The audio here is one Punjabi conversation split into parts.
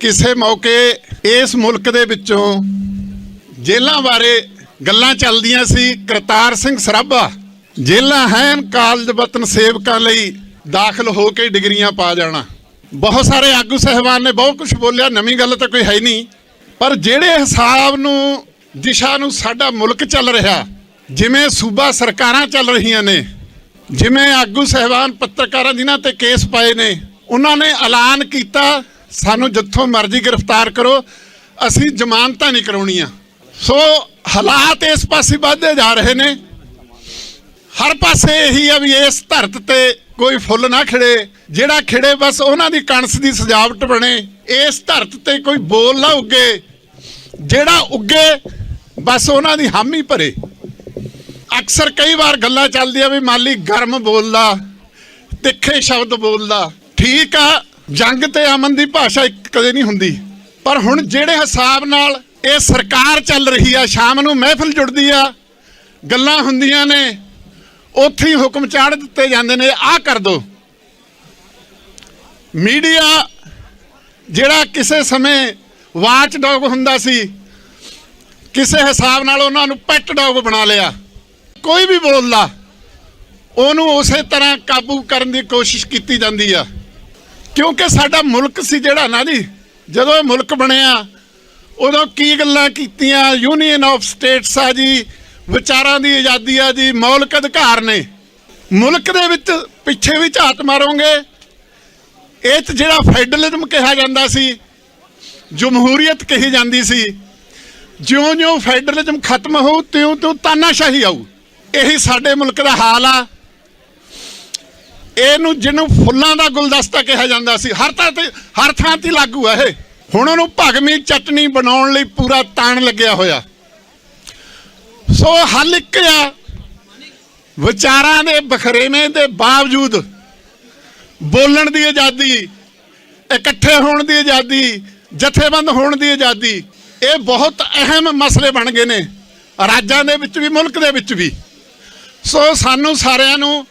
ਕਿਸੇ ਮੌਕੇ ਇਸ ਮੁਲਕ ਦੇ ਵਿੱਚੋਂ ਜੇਲ੍ਹਾਂ ਬਾਰੇ ਗੱਲਾਂ ਚੱਲਦੀਆਂ ਸੀ। ਕਰਤਾਰ ਸਿੰਘ ਸਰਾਭਾ ਜੇਲਾਂ ਹਨ ਕਾਲਜ ਵਤਨ ਸੇਵਕਾਂ ਲਈ ਦਾਖਲ ਹੋ ਕੇ ਡਿਗਰੀਆਂ ਪਾ ਜਾਣਾ। ਬਹੁਤ ਸਾਰੇ ਆਗੂ ਸਹਿਬਾਨ ਨੇ ਬਹੁਤ ਕੁਝ ਬੋਲਿਆ, ਨਵੀਂ ਗੱਲ ਤਾਂ ਕੋਈ ਹੈ ਨਹੀਂ। ਪਰ ਜਿਹੜੇ ਹਿਸਾਬ ਨੂੰ, ਦਿਸ਼ਾ ਨੂੰ ਸਾਡਾ ਮੁਲਕ ਚੱਲ ਰਿਹਾ, ਜਿਵੇਂ ਸੂਬਾ ਸਰਕਾਰਾਂ ਚੱਲ ਰਹੀਆਂ ਨੇ, ਜਿਵੇਂ ਆਗੂ ਸਹਿਬਾਨ ਪੱਤਰਕਾਰਾਂ ਜਿਨ੍ਹਾਂ ਤੇ ਕੇਸ ਪਾਏ ਨੇ, ਉਹਨਾਂ ਨੇ ਐਲਾਨ ਕੀਤਾ ਸਾਨੂੰ ਜਿੱਥੋਂ ਮਰਜ਼ੀ ਗ੍ਰਿਫਤਾਰ ਕਰੋ, ਅਸੀਂ ਜ਼ਮਾਨਤਾਂ ਨਹੀਂ ਕਰਾਉਣੀਆਂ। ਸੋ ਹਾਲਾਤ ਇਸ ਪਾਸੇ ਵੱਧਦੇ ਜਾ ਰਹੇ ਨੇ। ਹਰ ਪਾਸੇ ਇਹੀ ਆ ਵੀ ਇਸ ਧਰਤ ਤੇ ਕੋਈ ਫੁੱਲ ਨਾ ਖਿੜੇ। ਜਿਹੜਾ ਖਿੜੇ, ਬਸ ਉਹਨਾਂ ਦੀ ਕਣਸ ਦੀ ਸਜਾਵਟ ਬਣੇ। ਇਸ ਧਰਤ ਤੇ ਕੋਈ ਬੋਲ ਨਾ ਉੱਗੇ। ਜਿਹੜਾ ਉੱਗੇ, ਬਸ ਉਹਨਾਂ ਦੀ ਹਾਮੀ ਭਰੇ। ਅਕਸਰ ਕਈ ਵਾਰ ਗੱਲਾਂ ਚੱਲਦੀਆਂ ਵੀ, ਮਾਲੀ ਗਰਮ ਬੋਲਦਾ, ਤਿੱਖੇ ਸ਼ਬਦ ਬੋਲਦਾ। ਠੀਕ ਆ ਜੰਗ ਤੇ ਅਮਨ ਦੀ ਭਾਸ਼ਾ ਇੱਕ ਕਦੇ ਨਹੀਂ ਹੁੰਦੀ। ਪਰ ਹੁਣ ਜਿਹੜੇ ਹਿਸਾਬ ਨਾਲ ਇਹ ਸਰਕਾਰ ਚੱਲ ਰਹੀ ਆ, ਸ਼ਾਮ ਨੂੰ ਮਹਿਫਿਲ ਜੁੜਦੀ ਆ, ਗੱਲਾਂ ਹੁੰਦੀਆਂ ਨੇ, ਉੱਥੇ ਹੀ ਹੁਕਮ ਚਾੜ ਦਿੱਤੇ ਜਾਂਦੇ ਨੇ, ਆਹ ਕਰ ਦੋ। ਮੀਡੀਆ ਜਿਹੜਾ ਕਿਸੇ ਸਮੇਂ ਵਾਚ ਡੌਗ ਹੁੰਦਾ ਸੀ, ਕਿਸੇ ਹਿਸਾਬ ਨਾਲ ਉਹਨਾਂ ਨੂੰ ਪੈਟ ਡੌਗ ਬਣਾ ਲਿਆ। ਕੋਈ ਵੀ ਬੋਲਦਾ, ਉਹਨੂੰ ਉਸੇ ਤਰ੍ਹਾਂ ਕਾਬੂ ਕਰਨ ਦੀ ਕੋਸ਼ਿਸ਼ ਕੀਤੀ ਜਾਂਦੀ ਆ। ਕਿਉਂਕਿ ਸਾਡਾ ਮੁਲਕ ਸੀ ਜਿਹੜਾ ਨਾ ਜੀ, ਜਦੋਂ ਇਹ ਮੁਲਕ ਬਣਿਆ, ਉਦੋਂ ਕੀ ਗੱਲਾਂ ਕੀਤੀਆਂ? ਯੂਨੀਅਨ ਆਫ ਸਟੇਟਸ ਆ ਜੀ, ਵਿਚਾਰਾਂ ਦੀ ਆਜ਼ਾਦੀ ਆ ਜੀ, ਮੌਲਿਕ ਅਧਿਕਾਰ ਨੇ। ਮੁਲਕ ਦੇ ਵਿੱਚ ਪਿੱਛੇ ਵੀ ਝਾਤ ਮਾਰੋਗੇ। ਇਹ 'ਚ ਜਿਹੜਾ ਫੈਡਰਲਿਜ਼ਮ ਕਿਹਾ ਜਾਂਦਾ ਸੀ, ਜਮਹੂਰੀਅਤ ਕਹੀ ਜਾਂਦੀ ਸੀ, ਜਿਉਂ-ਜਿਉਂ ਫੈਡਰਲਿਜ਼ਮ ਖਤਮ ਹੋਊ, ਤਿਉਂ-ਤਿਉਂ ਤਾਨਾਸ਼ਾਹੀ ਆਊ। ਇਹੀ ਸਾਡੇ ਮੁਲਕ ਦਾ ਹਾਲ ਆ। ਇਹਨੂੰ ਜਿਹਨੂੰ ਫੁੱਲਾਂ ਦਾ ਗੁਲਦਸਤਾ ਕਿਹਾ ਜਾਂਦਾ ਸੀ, ਹਰ ਥਾਂ ਤੇ ਹਰ ਥਾਂ ਤੇ ਲਾਗੂ ਹੈ ਇਹ। ਹੁਣ ਉਹਨੂੰ ਭਗਮੀ ਚਟਨੀ ਬਣਾਉਣ ਲਈ ਪੂਰਾ ਤਾਣ ਲੱਗਿਆ ਹੋਇਆ। ਸੋ ਹੱਲ ਇੱਕ ਆ। ਵਿਚਾਰਾਂ ਦੇ, ਬਖਰੇਵੇਂ ਦੇ ਬਾਵਜੂਦ ਬੋਲਣ ਦੀ ਆਜ਼ਾਦੀ, ਇਕੱਠੇ ਹੋਣ ਦੀ ਆਜ਼ਾਦੀ, ਜਥੇਬੰਦ ਹੋਣ ਦੀ ਆਜ਼ਾਦੀ, ਇਹ ਬਹੁਤ ਅਹਿਮ ਮਸਲੇ ਬਣ ਗਏ ਨੇ। ਰਾਜਾਂ ਦੇ ਵਿੱਚ ਵੀ, ਮੁਲਕ ਦੇ ਵਿੱਚ ਵੀ। ਸੋ ਸਾਨੂੰ ਸਾਰਿਆਂ ਨੂੰ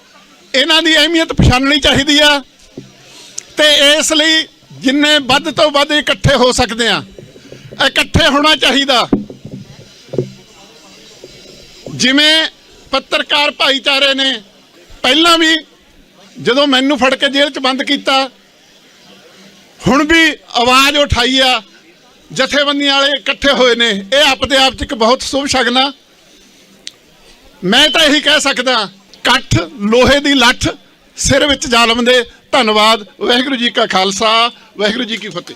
ਇਹਨਾਂ ਦੀ ਅਹਿਮੀਅਤ ਪਛਾਣਨੀ ਚਾਹੀਦੀ ਆ। ਤੇ ਇਸ ਲਈ ਜਿੰਨੇ ਵੱਧ ਤੋਂ ਵੱਧ ਇਕੱਠੇ ਹੋ ਸਕਦੇ ਆ, ਇਕੱਠੇ ਹੋਣਾ ਚਾਹੀਦਾ। ਜਿਵੇਂ ਪੱਤਰਕਾਰ ਭਾਈਚਾਰੇ ਨੇ ਪਹਿਲਾਂ ਵੀ ਜਦੋਂ ਮੈਨੂੰ ਫੜ ਕੇ ਜੇਲ੍ਹ 'ਚ ਬੰਦ ਕੀਤਾ, ਹੁਣ ਵੀ ਆਵਾਜ਼ ਉਠਾਈ ਆ, ਜਥੇਬੰਦੀਆਂ ਵਾਲੇ ਇਕੱਠੇ ਹੋਏ ਨੇ। ਇਹ ਆਪਦੇ ਆਪ 'ਚ ਇੱਕ ਬਹੁਤ ਸ਼ੁਭ ਸ਼ਗਨ। ਆ ਮੈਂ ਤਾਂ ਇਹੀ ਕਹਿ ਸਕਦਾ ਇਕੱਠ, ਲੋਹੇ ਦੀ ਲੱਠ, ਸਿਰ ਵਿੱਚ ਜ਼ਾਲਮ ਦੇ ਧੰਨਵਾਦ। ਵਾਹਿਗੁਰੂ ਜੀ ਕਾ ਖਾਲਸਾ, ਵਾਹਿਗੁਰੂ ਜੀ ਕੀ ਫਤਿਹ।